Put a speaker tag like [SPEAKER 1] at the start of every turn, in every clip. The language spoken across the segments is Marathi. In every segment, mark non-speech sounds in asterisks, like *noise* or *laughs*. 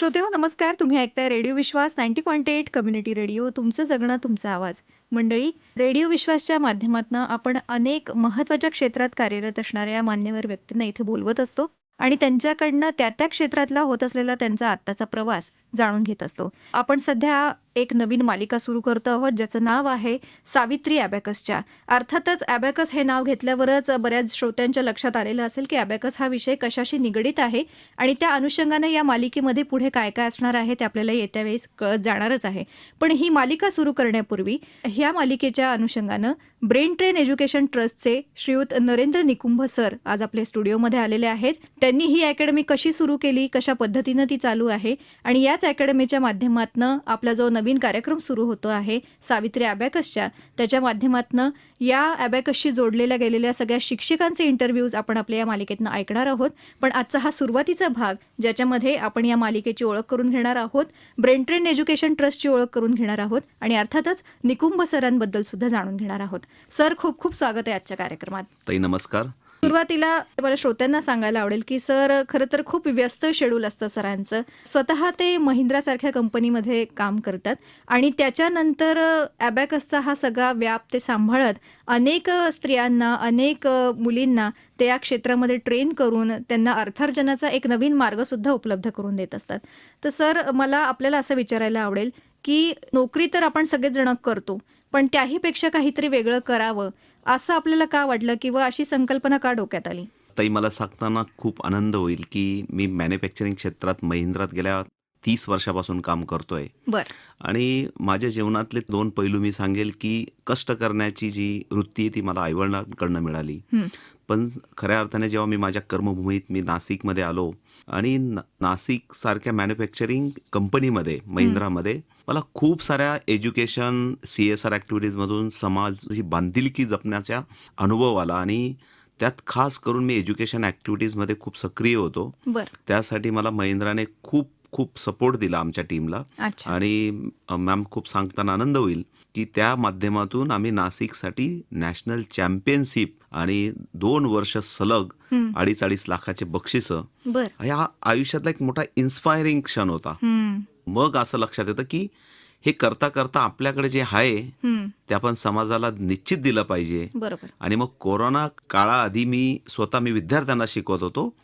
[SPEAKER 1] श्रोते हो नमस्कार. तुम्ही ऐकताय radio Vishwas ninety point eight community radio. तुमचं जगणं तुमचा आवाज. मंडळी रेडिओ विश्वासच्या माध्यमातून आपण अनेक महत्त्वाच्या क्षेत्रात कार्यरत असणाऱ्या मान्यवर व्यक्तींना इथे बोलवत असतो आणि त्यांच्याकडनं त्या त्या क्षेत्रातला होत असलेला त्यांचा आत्ताचा प्रवास जाणून घेत असतो. आपण सध्या एक नवीन मालिका सुरू करतो आहोत ज्याचं नाव आहे सावित्री ॲबॅकसच्या अर्थातच ॲबॅकस हे नाव घेतल्यावरच बऱ्याच श्रोत्यांच्या लक्षात आलेलं असेल की ॲबॅकस हा विषय कशाशी निगडीत आहे आणि त्या अनुषंगानं या मालिकेमध्ये पुढे काय काय असणार आहे ते आपल्याला येत्या वेळेस कळत जाणारच आहे. पण ही मालिका सुरू करण्यापूर्वी ह्या मालिकेच्या अनुषंगानं ब्रेन ट्रेन एज्युकेशन ट्रस्टचे श्रीयुत नरेंद्र निकुंभ सर आज आपल्या स्टुडिओमध्ये आलेले आहेत. त्यांनी ही अकॅडमी कशी सुरू केली कशा पद्धतीनं ती चालू आहे आणि याच अकॅडमीच्या माध्यमातून आपला जो नवीन कार्यक्रम सुरू होतो आहे सावित्री अबॅकसच्या त्याच्या माध्यमातनं या अबॅकसशी जोडलेल्या गेलेल्या सगळ्या शिक्षकांचे इंटरव्ह्यूज आपण आपल्या या मालिकेतनं ऐकणार आहोत. पण आजचा हा सुरुवातीचा भाग ज्याच्यामध्ये आपण या मालिकेची ओळख करून घेणार आहोत ब्रेनट्रेन एज्युकेशन ट्रस्टची ओळख करून घेणार आहोत आणि अर्थातच निकुंभ सरांबद्दल सुद्धा जाणून घेणार आहोत. सर खूप खूप स्वागत आहे आजच्या कार्यक्रमात.
[SPEAKER 2] ताई नमस्कार.
[SPEAKER 1] सुरुवातीला मला श्रोत्यांना सांगायला आवडेल की सर खरं तर खूप व्यस्त शेड्यूल असतं सरांचं. स्वतः ते महिंद्रासारख्या कंपनीमध्ये काम करतात आणि त्याच्यानंतर ॲबॅकसचा हा सगळा व्याप ते सांभाळत अनेक स्त्रियांना अनेक मुलींना ते या क्षेत्रामध्ये ट्रेन करून त्यांना अर्थार्जनाचा एक नवीन मार्गसुद्धा उपलब्ध करून देत असतात. तर सर मला आपल्याला असं विचारायला आवडेल की नोकरी तर आपण सगळेच जण करतो पण त्याहीपेक्षा काहीतरी वेगळं करावं असं आपल्याला का वाटलं किंवा अशी संकल्पना का डोक्यात आली?
[SPEAKER 2] ताई मला सांगताना खूप आनंद होईल की मी मॅन्युफॅक्चरिंग क्षेत्रात महिंद्रात गेल्या तीस वर्षापासून काम करतोय.
[SPEAKER 1] बर.
[SPEAKER 2] आणि माझ्या जीवनातले दोन पैलू मी सांगेल की कष्ट करण्याची जी वृत्ती आहे ती मला आईवडिलांकडनं मिळाली. पण खऱ्या अर्थाने जेव्हा मी माझ्या कर्मभूमीत मी नाशिकमध्ये आलो आणि नाशिक सारख्या मॅन्युफॅक्चरिंग कंपनीमध्ये महिंद्रामध्ये मला खूप साऱ्या एज्युकेशन सी एस आर ॲक्टिव्हिटीजमधून समाज ही बांधिलकी जपण्याचा अनुभव आला आणि त्यात खास करून मी एज्युकेशन ॲक्टिव्हिटीजमध्ये खूप सक्रिय होतो. त्यासाठी मला महिंद्राने खूप खूप सपोर्ट दिला आमच्या टीमला आणि मॅम खूप सांगताना आनंद होईल की त्या माध्यमातून आम्ही नाशिकसाठी नॅशनल चॅम्पियनशिप आणि दोन वर्ष सलग. अडीच अडीच लाखाचे बक्षिसं ह्या आयुष्यातला एक मोठा इन्स्पायरिंग क्षण होता. मग असं लक्षात येतं की हे करता करता आपल्याकडे जे आहे. ते आपण समाजाला निश्चित दिलं पाहिजे.
[SPEAKER 1] बरोबर.
[SPEAKER 2] आणि मग कोरोना काळाआधी मी स्वतः मी विद्यार्थ्यांना शिकवत होतो.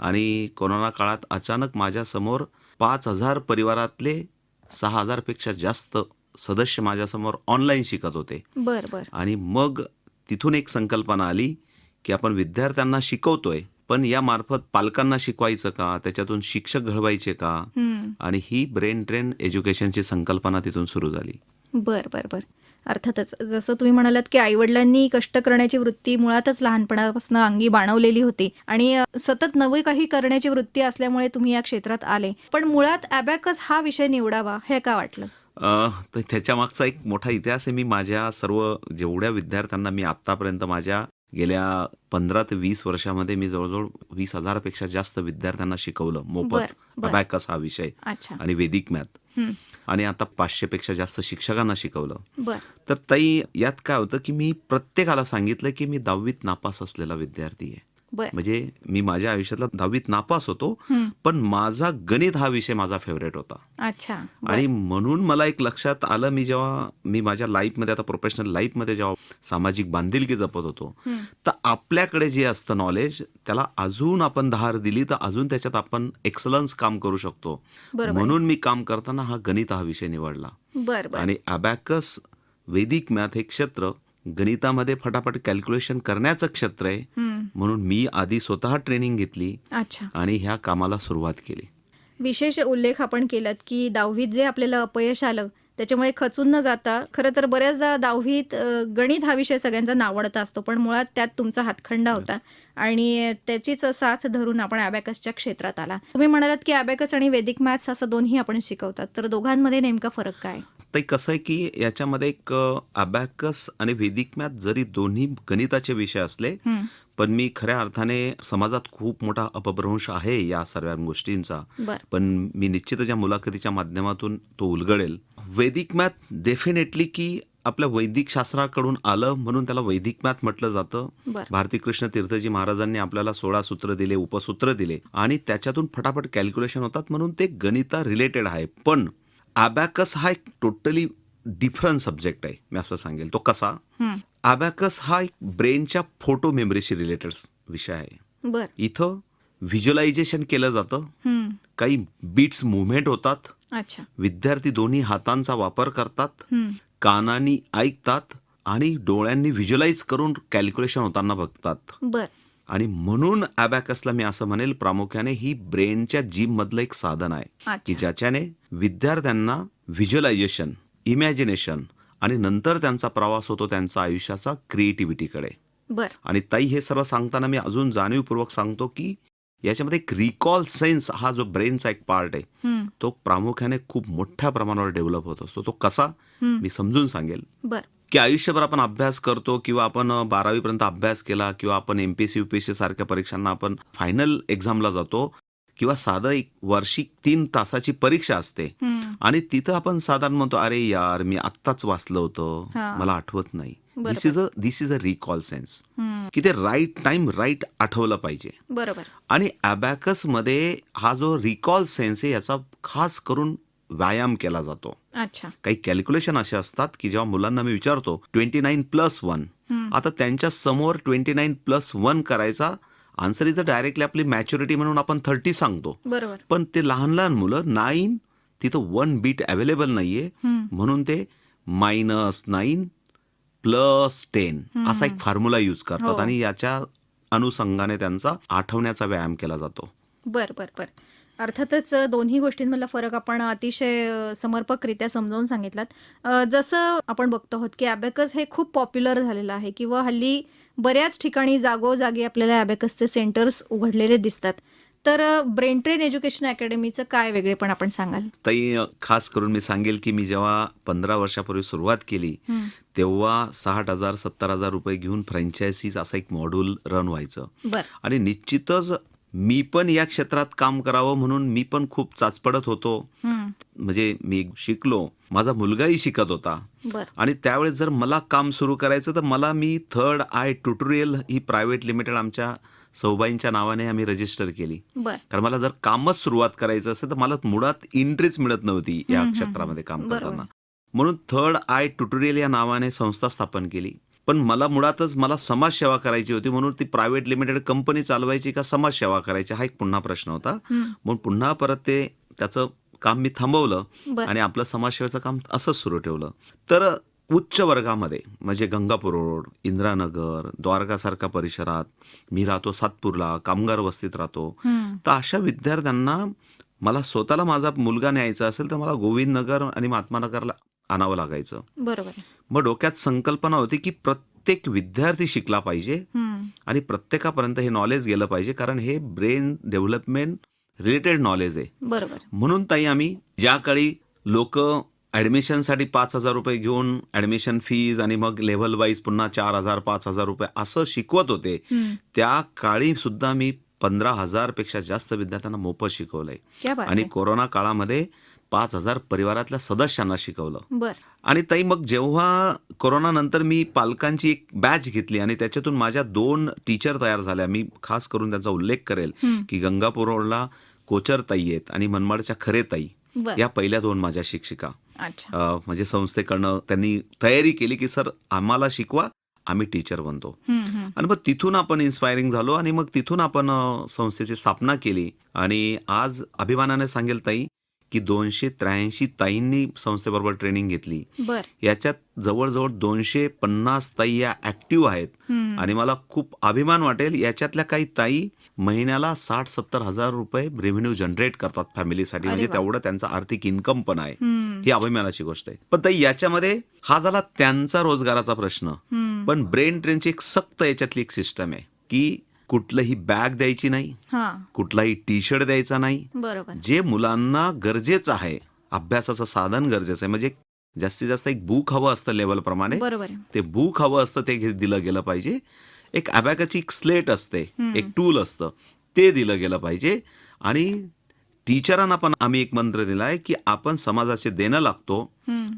[SPEAKER 2] आणि कोरोना काळात अचानक माझ्यासमोर पाच हजार परिवारातले सहा हजारपेक्षा जास्त सदस्य माझ्यासमोर ऑनलाईन शिकत होते.
[SPEAKER 1] बर बर.
[SPEAKER 2] आणि मग तिथून एक संकल्पना आली की आपण विद्यार्थ्यांना शिकवतोय पण या मार्फत पालकांना शिकवायचं का? त्याच्यातून शिक्षक घडवायचे का. आणि ही ब्रेन ट्रेन एज्युकेशनची संकल्पना तिथून सुरू झाली.
[SPEAKER 1] बर बर बर. अर्थातच जसं तुम्ही म्हणालात की आईवडिलांनी कष्ट करण्याची वृत्ती मुळातच लहानपणापासून अंगी बाणवलेली होती आणि सतत नवे काही करण्याची वृत्ती असल्यामुळे तुम्ही या क्षेत्रात आले. पण मुळात अबॅकस हा विषय निवडावा हे का वाटलं?
[SPEAKER 2] तर त्याच्या मागचा एक मोठा इतिहास आहे. मी माझ्या सर्व जेवढ्या विद्यार्थ्यांना मी आत्तापर्यंत माझ्या गेल्या पंधरा ते वीस वर्षामध्ये मी जवळजवळ वीस हजारापेक्षा जास्त विद्यार्थ्यांना शिकवलं. मोफत. अबॅकस हा विषय आणि वेदिक मॅथ. आणि आता पाचशे पेक्षा जास्त शिक्षकांना शिकवलं. तर ताई यात काय होतं की मी प्रत्येकाला सांगितलं की मी दहावीत नापास असलेला विद्यार्थी आहे.
[SPEAKER 1] बर
[SPEAKER 2] म्हणजे मी माझ्या आयुष्यातला दहावीत नापास होतो. पण माझा गणित हा विषय माझा फेवरेट होता
[SPEAKER 1] अच्छा.
[SPEAKER 2] आणि म्हणून मला एक लक्षात आलं मी जेव्हा मी माझ्या लाईफमध्ये आता प्रोफेशनल लाईफमध्ये जेव्हा सामाजिक बांधिलकी जपत होतो. तर आपल्याकडे जे असतं नॉलेज त्याला अजून आपण धार दिली तर अजून त्याच्यात आपण एक्सलन्स काम करू शकतो म्हणून मी काम करताना हा गणित हा विषय निवडला आणि अबॅकस वैदिक मॅथ हे क्षेत्र गणितामध्ये फटाफट कॅल्क्युलेशन करण्याचं क्षेत्र आहे. म्हणून मी आधी स्वतः ट्रेनिंग घेतली
[SPEAKER 1] अच्छा.
[SPEAKER 2] आणि ह्या कामाला सुरुवात केली.
[SPEAKER 1] विशेष उल्लेख आपण केलात की दहावीत जे आपल्याला अपयश आलं त्याच्यामुळे खचून न जाता खरं तर बऱ्याचदा दहावीत गणित हा विषय सगळ्यांचा नावडता असतो पण मुळात त्यात तुमचा हातखंडा होता आणि त्याचीच साथ धरून आपण अबॅकसच्या क्षेत्रात आला. तुम्ही म्हणालात की अबॅकस आणि वैदिक मॅथ्स असं दोन्ही आपण शिकवतात तर दोघांमध्ये नेमका फरक काय?
[SPEAKER 2] तर कसं आहे की याच्यामध्ये एक अबॅकस आणि वैदिक मॅथ जरी दोन्ही गणिताचे विषय असले पण मी खऱ्या अर्थाने समाजात खूप मोठा अपभ्रंश आहे या सर्व गोष्टींचा. पण मी निश्चितच या मुलाखतीच्या माध्यमातून तो उलगडेल. वैदिक मॅथ डेफिनेटली की आपल्या वैदिक शास्त्राकडून आलं म्हणून त्याला वैदिक मॅथ म्हटलं जातं. भारती कृष्ण तीर्थजी महाराजांनी आपल्याला सोळा सूत्र दिले उपसूत्र दिले आणि त्याच्यातून फटाफट कॅल्क्युलेशन होतात म्हणून ते गणिता रिलेटेड आहे. पण अबॅकस हा एक टोटली डिफरंट सब्जेक्ट आहे मी असं सांगेल. तो कसा. अबॅकस हा एक ब्रेनच्या फोटो मेमरीशी रिलेटेड विषय आहे.
[SPEAKER 1] बर.
[SPEAKER 2] इथं व्हिज्युअलायझेशन केलं जातं. काही बीट्स मुव्हमेंट होतात.
[SPEAKER 1] अच्छा.
[SPEAKER 2] विद्यार्थी दोन्ही हातांचा वापर करतात. कानांनी ऐकतात आणि डोळ्यांनी व्हिज्युअलाइज करून कॅल्क्युलेशन होताना बघतात.
[SPEAKER 1] बर.
[SPEAKER 2] आणि म्हणून अबॅकसला मी असं म्हणेल प्रामुख्याने ही ब्रेनच्या जिम मधलं एक साधन आहे की ज्याच्याने विद्यार्थ्यांना व्हिज्युअलायझेशन इमॅजिनेशन आणि नंतर त्यांचा प्रवास होतो त्यांचा आयुष्याचा क्रिएटिव्हिटीकडे.
[SPEAKER 1] बर.
[SPEAKER 2] आणि ताई हे सर्व सांगताना मी अजून जाणीवपूर्वक सांगतो की याच्यामध्ये एक रिकॉल सेन्स हा जो ब्रेनचा एक पार्ट आहे. तो प्रामुख्याने खूप मोठ्या प्रमाणावर डेव्हलप होत असतो. तो कसा. मी समजून सांगेल.
[SPEAKER 1] बर.
[SPEAKER 2] की आयुष्यभर आपण अभ्यास करतो किंवा आपण बारावीपर्यंत अभ्यास केला किंवा आपण एमपीएससी युपीएससी सारख्या परीक्षांना आपण फायनल एक्झामला जातो किंवा साधं एक वार्षिक तीन तासाची परीक्षा असते. आणि तिथं आपण साधारण म्हणतो अरे यार मी आत्ताच वाचलं होतं. मला आठवत नाही. This is a this is a recall sense. की ते राईट टाइम राईट आठवलं पाहिजे
[SPEAKER 1] बरोबर
[SPEAKER 2] आणि अबॅकसमध्ये हा जो रिकॉल सेन्स आहे याचा खास करून व्यायाम केला जातो.
[SPEAKER 1] अच्छा.
[SPEAKER 2] काही कॅल्क्युलेशन असे असतात की जेव्हा मुलांना मी विचारतो ट्वेंटी नाईन प्लस वन. आता त्यांच्यासमोर ट्वेंटी नाईन प्लस वन करायचा आन्सर इज डायरेक्टली आपली मॅच्युरिटी म्हणून आपण थर्टी सांगतो.
[SPEAKER 1] बरोबर.
[SPEAKER 2] पण ते लहान लहान मुलं नाईन तिथं वन बीट अवेलेबल नाहीये. म्हणून ते मायनस नाईन प्लस टेन असा एक फॉर्म्युला यूज करतात
[SPEAKER 1] हो.
[SPEAKER 2] आणि याच्या अनुषंगाने त्यांचा आठवण्याचा व्यायाम केला जातो.
[SPEAKER 1] बर बर बर. अर्थातच दोन्ही गोष्टींमधला फरक आपण अतिशय समर्पकरित्या समजावून सांगितलात. जसं आपण बघतो आहोत की अबॅकस हे खूप पॉप्युलर झालेलं आहे किंवा हल्ली बऱ्याच ठिकाणी जागोजागी आपल्याला अबॅकसचे सेंटर्स उघडलेले दिसतात. तर ब्रेन ट्रेन एज्युकेशन अकॅडमीचं काय वेगळेपण आपण सांगाल?
[SPEAKER 2] ताई खास करून मी सांगेल की मी जेव्हा पंधरा वर्षापूर्वी सुरुवात केली. तेव्हा साठ हजार सत्तर हजार रुपये घेऊन फ्रँचायसीज असं एक मॉड्यूल रन व्हायचं. आणि निश्चितच मी पण या क्षेत्रात काम करावं म्हणून मी पण खूप चाचपडत होतो. म्हणजे मी शिकलो. माझा मुलगाही शिकत होता. आणि त्यावेळेस जर मला काम सुरू करायचं तर मला मी थर्ड आय ट्युटोरियल ही प्रायव्हेट लिमिटेड आमच्या सौबाईंच्या नावाने आम्ही रजिस्टर केली.
[SPEAKER 1] बर.
[SPEAKER 2] कारण मला जर कामच सुरुवात करायचं असेल तर मला मुळात एंट्रीच मिळत नव्हती या क्षेत्रामध्ये काम. करताना. म्हणून थर्ड आय ट्युटोरियल या नावाने संस्था स्थापन केली. पण मला मुळातच मला समाजसेवा करायची होती म्हणून ती प्रायव्हेट लिमिटेड कंपनी चालवायची का समाजसेवा करायची हा एक पुन्हा प्रश्न होता. म्हणून पुन्हा परत ते त्याचं काम मी थांबवलं आणि आपलं समाजसेवेचं काम असंच सुरू ठेवलं तर उच्च वर्गामध्ये म्हणजे गंगापूर रोड इंदिरानगर द्वारकासारख्या परिसरात मी राहतो सातपूरला कामगार वस्तीत राहतो. तर अशा विद्यार्थ्यांना मला स्वतःला माझा मुलगा न्यायचा असेल तर मला गोविंदनगर आणि महात्मानगरला आणावं लागायचं
[SPEAKER 1] बरोबर
[SPEAKER 2] मग डोक्यात संकल्पना होती की प्रत्येक विद्यार्थी शिकला पाहिजे. आणि प्रत्येकापर्यंत हे नॉलेज गेलं पाहिजे कारण हे ब्रेन डेव्हलपमेंट रिलेटेड नॉलेज आहे
[SPEAKER 1] बरोबर
[SPEAKER 2] म्हणून ताई आम्ही ज्या काळी लोक ॲडमिशनसाठी पाच हजार रुपये घेऊन ॲडमिशन फीज आणि मग लेव्हल वाईज पुन्हा चार हजार पाच हजार रुपये असं शिकवत होते. त्या काळी सुद्धा मी पंधरा हजारपेक्षा जास्त विद्यार्थ्यांना मोफत शिकवलंय आणि. कोरोना काळामध्ये पाच हजार परिवारातल्या सदस्यांना शिकवलं.
[SPEAKER 1] बर.
[SPEAKER 2] आणि ताई मग जेव्हा कोरोना नंतर मी पालकांची एक बॅच घेतली आणि त्याच्यातून माझ्या दोन टीचर तयार झाल्या. मी खास करून त्यांचा उल्लेख करेल. की गंगापूर रोडला कोचर ताई आहेत आणि मनमाडच्या खरे ताई या पहिल्या दोन माझ्या शिक्षिका. म्हणजे संस्थेकडनं त्यांनी तयारी केली की सर आम्हाला शिकवा आम्ही टीचर बनतो. आणि मग तिथून आपण इन्स्पायरिंग झालो आणि मग तिथून आपण संस्थेची स्थापना केली. आणि आज अभिमानाने सांगेल ताई की दोनशे त्र्याऐंशी ताईंनी संस्थेबरोबर ट्रेनिंग घेतली याच्यात जवळजवळ दोनशे पन्नास ताई या ऍक्टिव्ह आहेत. आणि मला खूप अभिमान वाटेल याच्यातल्या काही ताई महिन्याला साठ सत्तर हजार रुपये रेव्हेन्यू जनरेट करतात फॅमिलीसाठी म्हणजे. तेवढं त्यांचा आर्थिक इन्कम पण आहे. ही अभिमानाची गोष्ट आहे पण ताई याच्यामध्ये हा झाला त्यांचा रोजगाराचा प्रश्न. पण ब्रेन ट्रेनची एक सक्त याच्यातली एक सिस्टम आहे की कुठलंही बॅग द्यायची नाही
[SPEAKER 1] हा.
[SPEAKER 2] कुठलाही टी शर्ट द्यायचा नाही.
[SPEAKER 1] बरोबर.
[SPEAKER 2] जे मुलांना गरजेचं आहे अभ्यासाचं साधन गरजेचं आहे. म्हणजे जास्तीत जास्त एक बुक हवं असतं लेवल प्रमाणे.
[SPEAKER 1] बरोबर.
[SPEAKER 2] ते बुक हवं असतं ते दिलं गेलं पाहिजे. एक अबॅकाची एक स्लेट असते. एक टूल असतं ते दिलं गेलं पाहिजे. आणि टीचरांना पण आम्ही एक मंत्र दिला आहे की आपण समाजाचे देणं लागतो.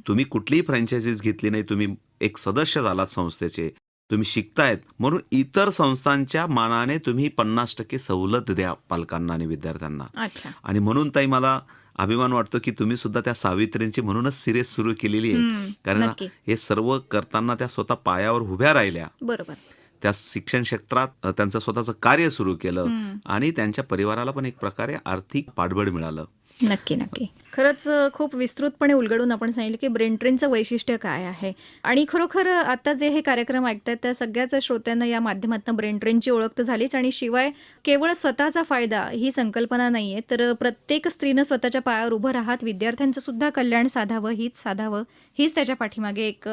[SPEAKER 2] तुम्ही कुठलीही फ्रँचायझीज घेतली नाही तुम्ही एक सदस्य झालात संस्थेचे. तुम्ही शिकतायत. म्हणून इतर संस्थांच्या मानाने तुम्ही पन्नास टक्के सवलत द्या पालकांना आणि विद्यार्थ्यांना.
[SPEAKER 1] अच्छा.
[SPEAKER 2] आणि म्हणून ताई मला अभिमान वाटतो की तुम्ही सुद्धा त्या सावित्रींची म्हणूनच सिरीज सुरू केलेली आहे. कारण हे सर्व करताना त्या स्वतः पायावर उभ्या राहिल्या.
[SPEAKER 1] बरोबर.
[SPEAKER 2] त्या शिक्षण क्षेत्रात त्यांचं स्वतःचं कार्य सुरू केलं. आणि त्यांच्या परिवाराला पण एक प्रकारे आर्थिक पाठबळ मिळालं.
[SPEAKER 1] नक्की नक्की. खरंच खूप विस्तृतपणे उलगडून आपण सांगितलं की ब्रेन ट्रेनचं वैशिष्ट्य काय आहे. आणि खरोखर आता जे हे कार्यक्रम ऐकतात त्या सगळ्याच श्रोत्यांना या माध्यमातून ब्रेन ट्रेनची ओळख तर झालीच आणि शिवाय केवळ स्वतःचा फायदा ही संकल्पना नाहीये तर प्रत्येक स्त्रीनं स्वतःच्या पायावर उभं राहत विद्यार्थ्यांचं सुद्धा कल्याण साधावं हीच साधावं हीच त्याच्या पाठीमागे एक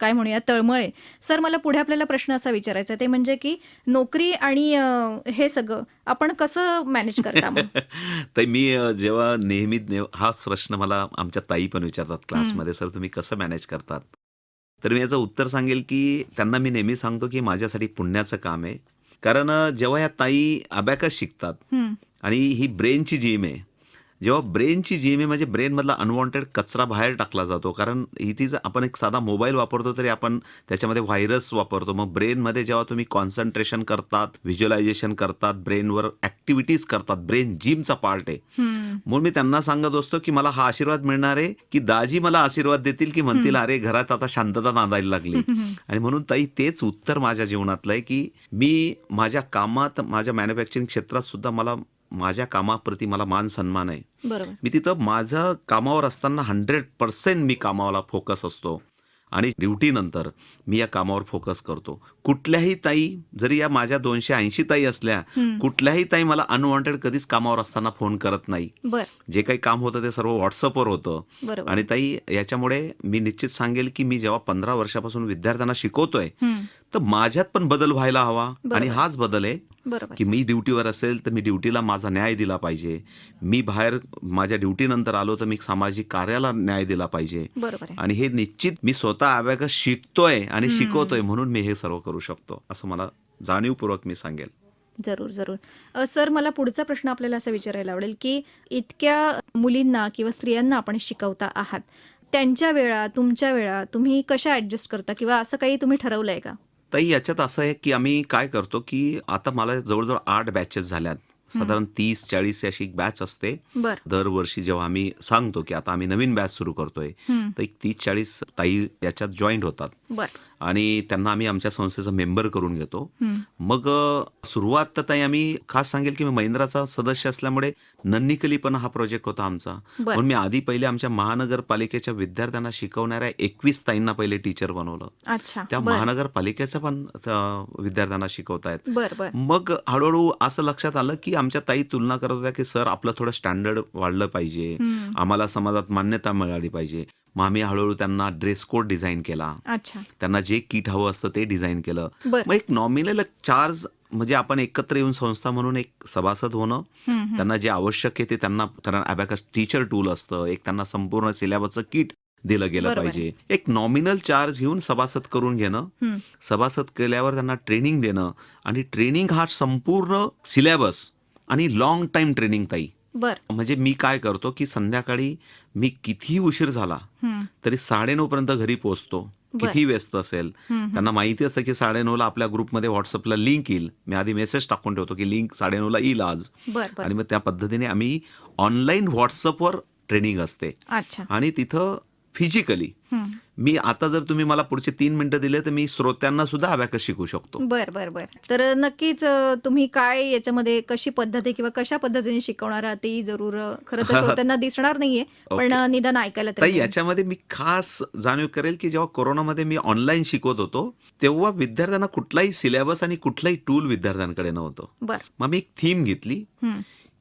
[SPEAKER 1] काय म्हणूया तळमळ आहे. सर मला पुढे आपल्याला प्रश्न असा विचारायचा ते म्हणजे की नोकरी आणि हे सगळं आपण कसं मॅनेज करता *laughs*
[SPEAKER 2] तर मी जेव्हा नेहमी हा प्रश्न मला आमच्या ताई पण विचारतात क्लासमध्ये सर तुम्ही कसं मॅनेज करतात? तर मी याचं उत्तर सांगेल की त्यांना मी नेहमी सांगतो की माझ्यासाठी पुण्याचं काम आहे. कारण जेव्हा या ताई अबॅकस शिकतात आणि ही ब्रेनची जिम आहे जेव्हा ब्रेनची जिम आहे म्हणजे ब्रेनमधला अनवॉन्टेड कचरा बाहेर टाकला जातो. कारण इथे जर आपण एक साधा मोबाईल वापरतो तरी आपण त्याच्यामध्ये व्हायरस वापरतो. मग ब्रेनमध्ये जेव्हा तुम्ही कॉन्सन्ट्रेशन करतात व्हिज्युअलायझेशन करतात ब्रेनवर ॲक्टिव्हिटीज करतात ब्रेन जिमचा पार्ट आहे. म्हणून मी त्यांना सांगत असतो की मला हा आशीर्वाद मिळणार आहे की दाजी मला आशीर्वाद देतील की म्हणतील अरे घरात आता शांतता नांदायला लागली. *laughs* आणि म्हणून ताई तेच उत्तर माझ्या जीवनातलं आहे की मी माझ्या कामात माझ्या मॅन्युफॅक्चरिंग क्षेत्रात सुद्धा मला माझ्या कामाप्रती मला मान सन्मान आहे.
[SPEAKER 1] बरोबर.
[SPEAKER 2] मी तिथं माझं कामावर असताना हंड्रेड पर्सेंट मी कामाला फोकस असतो. आणि ड्युटीनंतर मी या कामावर फोकस करतो. कुठल्याही ताई जरी या माझ्या दोनशे ऐंशी ताई असल्या कुठल्याही ताई मला अनवॉन्टेड कधीच कामावर असताना फोन करत नाही. जे काही काम होतं ते सर्व व्हॉट्सअपवर होतं. आणि ताई याच्यामुळे मी निश्चित सांगेल की मी जेव्हा पंधरा वर्षापासून विद्यार्थ्यांना शिकवतोय तर माझ्यात पण बदल व्हायला हवा. आणि हाच बदल आहे की मी ड्युटीवर असेल तर मी ड्युटीला माझा न्याय दिला पाहिजे. मी बाहेर माझ्या ड्युटीनंतर आलो तर मी सामाजिक कार्याला न्याय दिला पाहिजे. आणि हे निश्चित मी स्वतः अबॅकस शिकतोय आणि शिकवतोय म्हणून मी हे सर्व करू शकतो असं मला जाणीवपूर्वक मी सांगेल.
[SPEAKER 1] जरूर जरूर. सर मला पुढचा प्रश्न आपल्याला असा विचारायला आवडेल की इतक्या मुलींना किंवा स्त्रियांना आपण शिकवता आहात त्यांच्या वेळा तुमच्या वेळा तुम्ही कशा ऍडजस्ट करता किंवा असं काही तुम्ही ठरवलंय का?
[SPEAKER 2] ताई याच्यात असं आहे की आम्ही काय करतो की आता मला जवळजवळ आठ बॅचेस झाल्यात. साधारण तीस चाळीस अशी एक बॅच असते. दरवर्षी जेव्हा आम्ही सांगतो की आता आम्ही नवीन बॅच सुरू करतोय तर एक तीस चाळीस ताई याच्यात जॉईंट होतात.
[SPEAKER 1] बर.
[SPEAKER 2] आणि त्यांना आम्ही आमच्या संस्थेचा मेंबर करून घेतो. मग सुरुवात तर ताई आम्ही खास सांगेल की मी महिंद्राचा सदस्य असल्यामुळे नन्निकली पण हा प्रोजेक्ट होता आमचा. म्हणून मी आधी पहिले आमच्या महानगरपालिकेच्या विद्यार्थ्यांना शिकवणाऱ्या एकवीस ताईंना पहिले टीचर बनवलं. त्या महानगरपालिकेच्या पण विद्यार्थ्यांना शिकवतायत. मग हळूहळू असं लक्षात आलं की आमच्या ताई तुलना करत होत्या की सर आपलं थोडं स्टँडर्ड वाढलं पाहिजे. आम्हाला समाजात मान्यता मिळाली पाहिजे. मग आम्ही हळूहळू त्यांना ड्रेस कोड डिझाईन केला. त्यांना जे किट हवं असतं ते डिझाईन केलं. मग एक नॉमिनल चार्ज म्हणजे आपण एकत्र येऊन संस्था म्हणून एक सभासद होणं त्यांना जे आवश्यक आहे ते त्यांना कारण अबॅकस टीचर टूल असतं. एक त्यांना संपूर्ण सिलेबसचं किट दिलं गेलं पाहिजे. एक नॉमिनल चार्ज घेऊन सभासद करून घेणं सभासद केल्यावर त्यांना ट्रेनिंग देणं आणि ट्रेनिंग हा संपूर्ण सिलेबस आणि लॉंग टाइम ट्रेनिंग ताई.
[SPEAKER 1] बर.
[SPEAKER 2] म्हणजे मी काय करतो की संध्याकाळी मी कितीही उशीर झाला तरी साडेनऊ पर्यंत घरी पोहोचतो. किती व्यस्त असेल. त्यांना माहिती असतं की साडेनऊला आपल्या ग्रुपमध्ये व्हॉट्सअपला लिंक येईल. मी आधी मेसेज टाकून ठेवतो की लिंक साडेनऊला येईल आज. आणि मग त्या पद्धतीने आम्ही ऑनलाईन व्हॉट्सअपवर ट्रेनिंग असते.
[SPEAKER 1] अच्छा.
[SPEAKER 2] आणि तिथं फिजिकली मी आता जर तुम्ही मला पुढचे तीन मिनिटं दिले तर मी श्रोत्यांना सुद्धा अबॅकस शिकू शकतो?
[SPEAKER 1] बर बर बर. तर नक्कीच तुम्ही काय याच्यामध्ये कशी पद्धती किंवा कशा पद्धतीने शिकवणार आहात ती जरूर खरं तर *laughs* श्रोत्यांना दिसणार नाहीये पण निदान ऐकायला तरी.
[SPEAKER 2] याच्यामध्ये मी खास जाणीव करेल की जेव्हा कोरोनामध्ये मी ऑनलाईन शिकवत होतो तेव्हा विद्यार्थ्यांना कुठलाही सिलेबस आणि कुठलाही टूल विद्यार्थ्यांकडे नव्हतं.
[SPEAKER 1] बर.
[SPEAKER 2] मग मी एक थीम घेतली.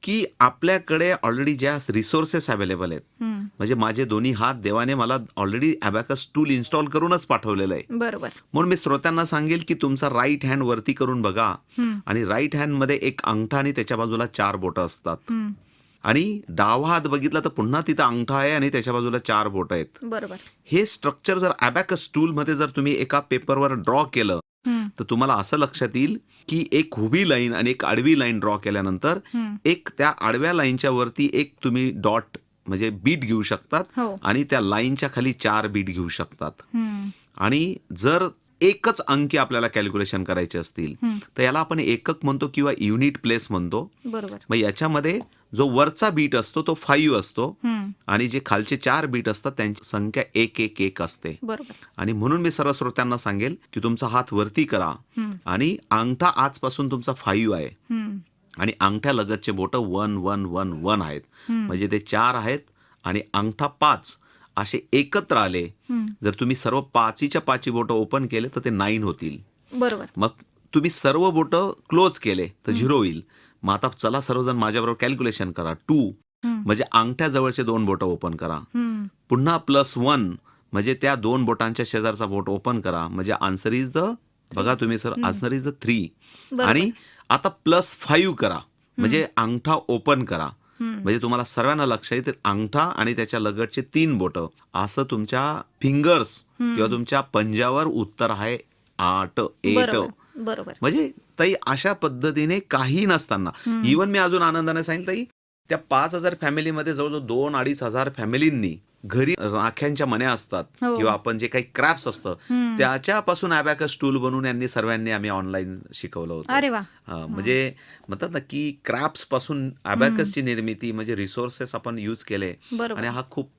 [SPEAKER 2] की आपल्याकडे ऑलरेडी ज्या रिसोर्सेस अवेलेबल आहेत म्हणजे माझे दोन्ही हात देवाने मला ऑलरेडी अबॅकस टूल इन्स्टॉल करूनच पाठवलेलं आहे.
[SPEAKER 1] बरोबर.
[SPEAKER 2] म्हणून मी श्रोत्यांना सांगेल की तुमचा राईट हँड वरती करून बघा आणि राईट हँडमध्ये एक अंगठा आणि त्याच्या बाजूला चार बोटं असतात. आणि डावा हात बघितला तर पुन्हा तिथं अंगठा आहे आणि त्याच्या बाजूला चार बोट आहेत.
[SPEAKER 1] बरोबर.
[SPEAKER 2] हे स्ट्रक्चर जर अबॅकस टूल मध्ये जर तुम्ही एका पेपरवर ड्रॉ केलं तर तुम्हाला असं लक्षात येईल की एक उभी लाईन आणि एक आडवी लाईन ड्रॉ केल्यानंतर एक त्या आडव्या लाईनच्या वरती एक तुम्ही डॉट म्हणजे बीट घेऊ शकतात
[SPEAKER 1] हो.
[SPEAKER 2] आणि त्या लाईनच्या खाली चार बीट घेऊ शकतात. आणि जर एकच अंकी आपल्याला कॅल्क्युलेशन करायचे असतील. तर याला आपण एकक म्हणतो किंवा युनिट प्लेस म्हणतो
[SPEAKER 1] बरोबर
[SPEAKER 2] मग याच्यामध्ये जो वरचा बीट असतो तो फाईव्ह असतो. आणि जे खालचे चार बीट असतात त्यांची संख्या एक एक एक असते
[SPEAKER 1] बरोबर
[SPEAKER 2] आणि म्हणून मी सर्व श्रोत्यांना सांगेल की तुमचा हात वरती करा. आणि अंगठा आजपासून तुमचा फाईव्ह आहे. आणि अंगठ्या लगतचे बोटं वन वन वन वन आहेत. म्हणजे ते चार आहेत आणि अंगठा पाच असे एकत्र आले. जर तुम्ही सर्व पाचीच्या पाची बोटं ओपन केले तर ते नाईन होतील.
[SPEAKER 1] बरोबर.
[SPEAKER 2] मग तुम्ही सर्व बोटं क्लोज केले तर झिरो होईल. मग आता चला सर्वजण माझ्याबरोबर कॅल्क्युलेशन करा. टू. म्हणजे अंगठ्या जवळचे दोन बोटं ओपन करा. पुन्हा प्लस वन म्हणजे त्या दोन बोटांच्या शेजारचा बोट ओपन करा. म्हणजे आन्सर इज द बघा तुम्ही sir answer is the three. आणि आता प्लस फाईव्ह करा. म्हणजे अंगठा ओपन करा. म्हणजे तुम्हाला सर्वांना लक्ष येईल तर अंगठा आणि त्याच्या लगतचे तीन बोट. असं तुमच्या फिंगर्स किंवा तुमच्या पंजावर उत्तर आहे आठ एट
[SPEAKER 1] बरोबर बरोबर.
[SPEAKER 2] म्हणजे ताई अशा पद्धतीने काही नसताना. इवन मी अजून आनंदाने सांगितलं ताई त्या पाच हजार फॅमिलीमध्ये जवळजवळ दोन अडीच हजार फॅमिलींनी घरी राख्यांच्या मण्या असतात
[SPEAKER 1] हो.
[SPEAKER 2] किंवा आपण जे काही क्रॅप्स असतं. त्याच्यापासून अबॅकस टूल बनवून यांनी सर्वांनी आम्ही ऑनलाईन शिकवलं होतं.
[SPEAKER 1] अरे वा.
[SPEAKER 2] हा, म्हणजे म्हणतात ना की क्रॅप्सपासून अबॅकसची निर्मिती म्हणजे रिसोर्सेस आपण युज केले.
[SPEAKER 1] बरोबर.
[SPEAKER 2] आणि हा खूप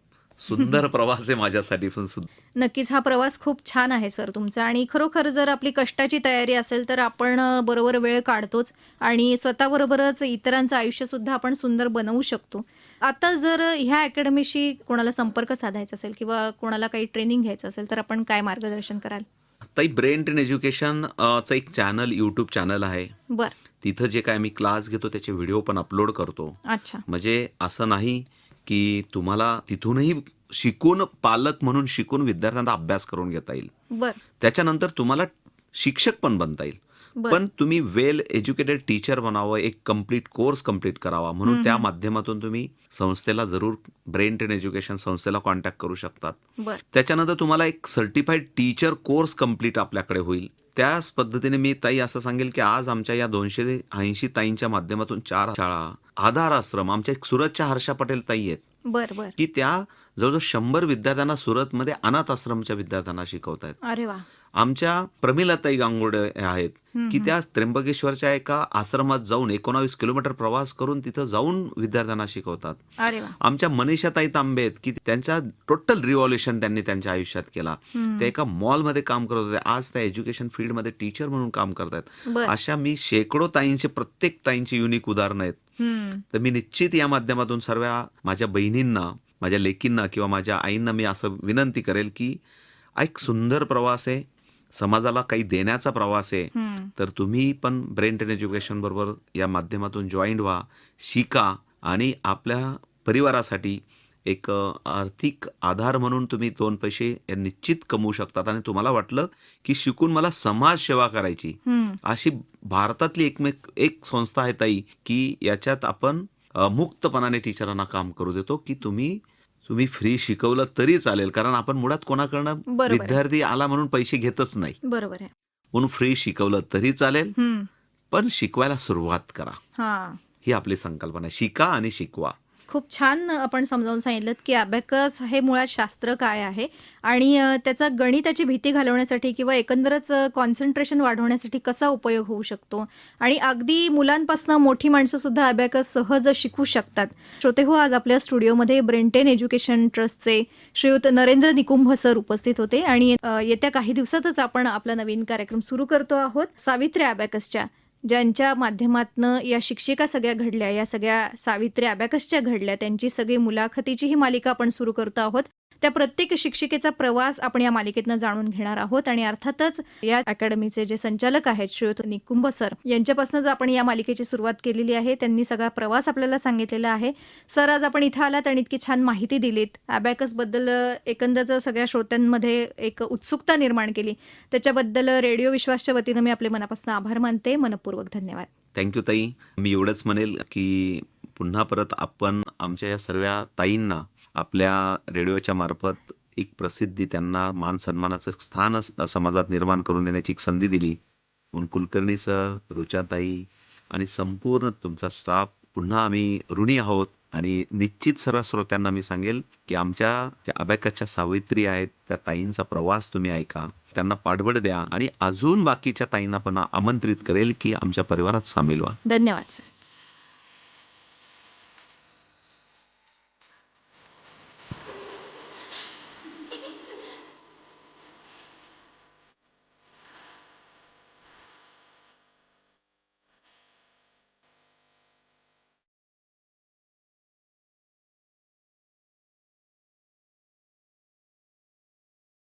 [SPEAKER 2] सुंदर *laughs* प्रवास आहे माझ्यासाठी पण सुद्धा
[SPEAKER 1] नक्कीच हा प्रवास खूप छान आहे सर तुमचा. आणि खरोखर जर आपली कष्टाची तयारी असेल तर आपण अ, बरोबर वेळ काढतोच. आणि स्वतःबरोबरच इतरांचं आयुष्य सुद्धा आपण सुंदर बनवू शकतो. आता जर ह्या अकॅडमीशी कोणाला संपर्क साधायचा असेल किंवा कोणाला काही ट्रेनिंग घ्यायचं असेल तर आपण काय मार्गदर्शन कराल?
[SPEAKER 2] ताई ब्रेन ट्रेन एज्युकेशन चं एक चॅनल युट्यूब चॅनल आहे.
[SPEAKER 1] बर.
[SPEAKER 2] तिथं जे काय आम्ही क्लास घेतो त्याचे व्हिडिओ पण अपलोड करतो.
[SPEAKER 1] अच्छा.
[SPEAKER 2] म्हणजे असं नाही की तुम्हाला तिथूनही शिकून पालक म्हणून शिकून विद्यार्थ्यांचा अभ्यास करून घेता येईल.
[SPEAKER 1] बर.
[SPEAKER 2] त्याच्यानंतर तुम्हाला शिक्षक पण बनता येईल. पण तुम्ही वेल एज्युकेटेड टीचर बनावं एक कंप्लीट कोर्स कंप्लीट करावा. म्हणून त्या माध्यमातून तुम्ही संस्थेला जरूर ब्रेन ट्रेन एज्युकेशन संस्थेला कॉन्टॅक्ट करू शकतात. त्याच्यानंतर तुम्हाला एक सर्टिफाईड टीचर कोर्स कंप्लीट आपल्याकडे होईल. त्याच पद्धतीने मी ताई असं सांगेल की आज आमच्या या दोनशे ऐंशी ताईंच्या माध्यमातून चार शाळा आधार आश्रम आमच्या एक सुरतच्या हर्षा पटेल ताई आहेत.
[SPEAKER 1] बर बर.
[SPEAKER 2] की त्या जवळजवळ शंभर विद्यार्थ्यांना सुरतमध्ये अनाथ आश्रमच्या विद्यार्थ्यांना शिकवत आहेत
[SPEAKER 1] अरे वा.
[SPEAKER 2] आमच्या प्रमिलाताई गांगोडे आहेत की त्या त्र्यंबकेश्वरच्या एका आश्रमात जाऊन एकोणावीस किलोमीटर प्रवास करून तिथं जाऊन विद्यार्थ्यांना शिकवतात. आमच्या मनीषाताई तांबे आहेत की त्यांच्या टोटल रिव्हॉल्युशन त्यांनी त्यांच्या आयुष्यात केला. त्या एका मॉलमध्ये काम करत होते. आज त्या एज्युकेशन फील्डमध्ये टीचर म्हणून काम करतायत.
[SPEAKER 1] बर.
[SPEAKER 2] अशा मी शेकडो ताईंचे प्रत्येक ताईंची युनिक उदाहरणं आहेत. तर मी निश्चित या माध्यमातून सर्व माझ्या बहिणींना माझ्या लेकींना किंवा माझ्या आईंना मी असं विनंती करेल की हा एक सुंदर प्रवास आहे. समाजाला काही देण्याचा प्रवास आहे. तर तुम्ही पण ब्रेन ट्रेन एज्युकेशन बरोबर या माध्यमातून जॉईन व्हा शिका आणि आपल्या परिवारासाठी एक आर्थिक आधार म्हणून तुम्ही दोन पैसे निश्चित कमवू शकतात आणि तुम्हाला वाटलं की शिकून मला समाजसेवा करायची
[SPEAKER 1] हम्म.
[SPEAKER 2] अशी भारतातली एकमेक एक संस्था आहे ताई की याच्यात आपण मुक्तपणाने टीचरांना काम करू देतो की तुम्ही तुम्ही फ्री शिकवलं तरी चालेल कारण आपण मुळात कोणाकडनं
[SPEAKER 1] बरोबर आहे.
[SPEAKER 2] विद्यार्थी आला म्हणून पैसे घेतच नाही.
[SPEAKER 1] बरोबर आहे.
[SPEAKER 2] म्हणून फ्री शिकवलं तरी चालेल
[SPEAKER 1] हम्म.
[SPEAKER 2] पण शिकवायला सुरुवात करा.
[SPEAKER 1] हा.
[SPEAKER 2] ही आपली संकल्पना आहे. शिका आणि शिकवा.
[SPEAKER 1] खूप छान आपण समजावून सांगितलं की अबॅकस हे मुळात शास्त्र काय आहे आणि त्याचा गणिताची भीती घालवण्यासाठी किंवा एकंदरच कॉन्सन्ट्रेशन वाढवण्यासाठी कसा उपयोग होऊ शकतो? आणि अगदी मुलांपासून मोठी माणसं सुद्धा अबॅकस सहज शिकू शकतात. श्रोते हो आज आपल्या स्टुडिओमध्ये ब्रेंटेन एज्युकेशन ट्रस्टचे श्रीयुत नरेंद्र निकुंभ सर उपस्थित होते आणि येत्या काही दिवसातच आपण आपला नवीन कार्यक्रम सुरू करतो आहोत सावित्री अबॅकसच्या ज्यांच्या माध्यमातनं या शिक्षिका सगळ्या घडल्या या सगळ्या सावित्री अबॅकसच्या घडल्या त्यांची सगळी मुलाखतीची ही मालिका आपण सुरू करतो आहोत. त्या प्रत्येक शिक्षिकेचा प्रवास आपण या मालिकेतनं जाणून घेणार आहोत आणि अर्थातच या अकॅडमीचे जे संचालक आहेत श्रीयुत निकुंभ सर यांच्यापासूनच आपण या मालिकेची सुरुवात केलेली आहे त्यांनी सगळा प्रवास आपल्याला सांगितलेला आहे. सर आज आपण इथं आलात आणि इतकी छान माहिती दिलीत. अबॅकसबद्दल एकंदरच सगळ्या श्रोत्यांमध्ये एक उत्सुकता निर्माण केली त्याच्याबद्दल रेडिओ विश्वासच्या वतीनं मी आपले मनापासून आभार मानते. मनपूर्वक धन्यवाद.
[SPEAKER 2] थँक्यू ताई. मी एवढंच म्हणेल की पुन्हा परत आपण आमच्या या सर्व ताईंना आपल्या रेडिओच्या मार्फत एक प्रसिद्धी त्यांना मान सन्मानाचं स्थान समाजात निर्माण करून देण्याची एक संधी दिली. म्हणून कुलकर्णी सर रुचाताई आणि संपूर्ण तुमचा स्टाफ पुन्हा आम्ही ऋणी आहोत आणि निश्चित सर्व श्रोत्यांना मी सांगेल की आमच्या ज्या अबॅकसच्या सावित्री आहेत त्या ताईंचा प्रवास तुम्ही ऐका. त्यांना पाठबळ द्या आणि अजून बाकीच्या ताईंना पण आमंत्रित करेल की आमच्या परिवारात सामील व्हा.
[SPEAKER 1] धन्यवाद सर.